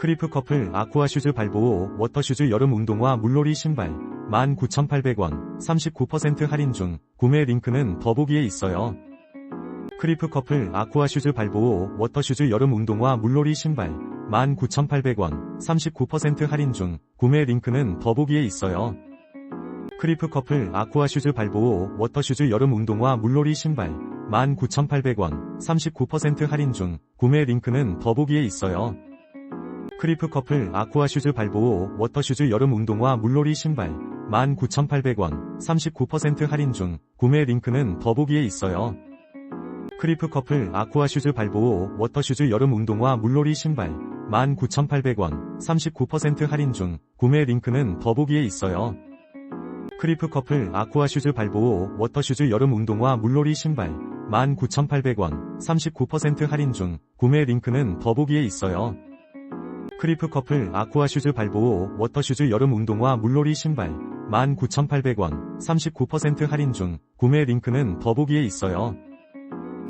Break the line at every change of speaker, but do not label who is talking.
크리프 커플 아쿠아 슈즈 발보호 워터슈즈 여름 운동화 물놀이 신발 19,800원 39% 할인 중 구매 링크는 더보기에 있어요. 크리프 커플 아쿠아 슈즈 발보호 워터슈즈 여름 운동화 물놀이 신발 19,800원 39% 할인 중 구매 링크는 더보기에 있어요. 크리프 커플 아쿠아 슈즈 발보호 워터슈즈 여름 운동화 물놀이 신발 19,800원 39% 할인 중 구매 링크는 더보기에 있어요. 크리프 커플 아쿠아 슈즈 발보호 워터슈즈 여름 운동화 물놀이 신발 19,800원 39% 할인 중 구매 링크는 더보기에 있어요. 크리프 커플 아쿠아 슈즈 발보호 워터슈즈 여름 운동화 물놀이 신발 19,800원 39% 할인 중 구매 링크는 더보기에 있어요. 크리프 커플 아쿠아 슈즈 발보호 워터슈즈 여름 운동화 물놀이 신발 19,800원 39% 할인 중 구매 링크는 더보기에 있어요. 크리프 커플 아쿠아 슈즈 발보호 워터슈즈 여름 운동화 물놀이 신발 19,800원 39% 할인 중 구매 링크는 더보기에 있어요.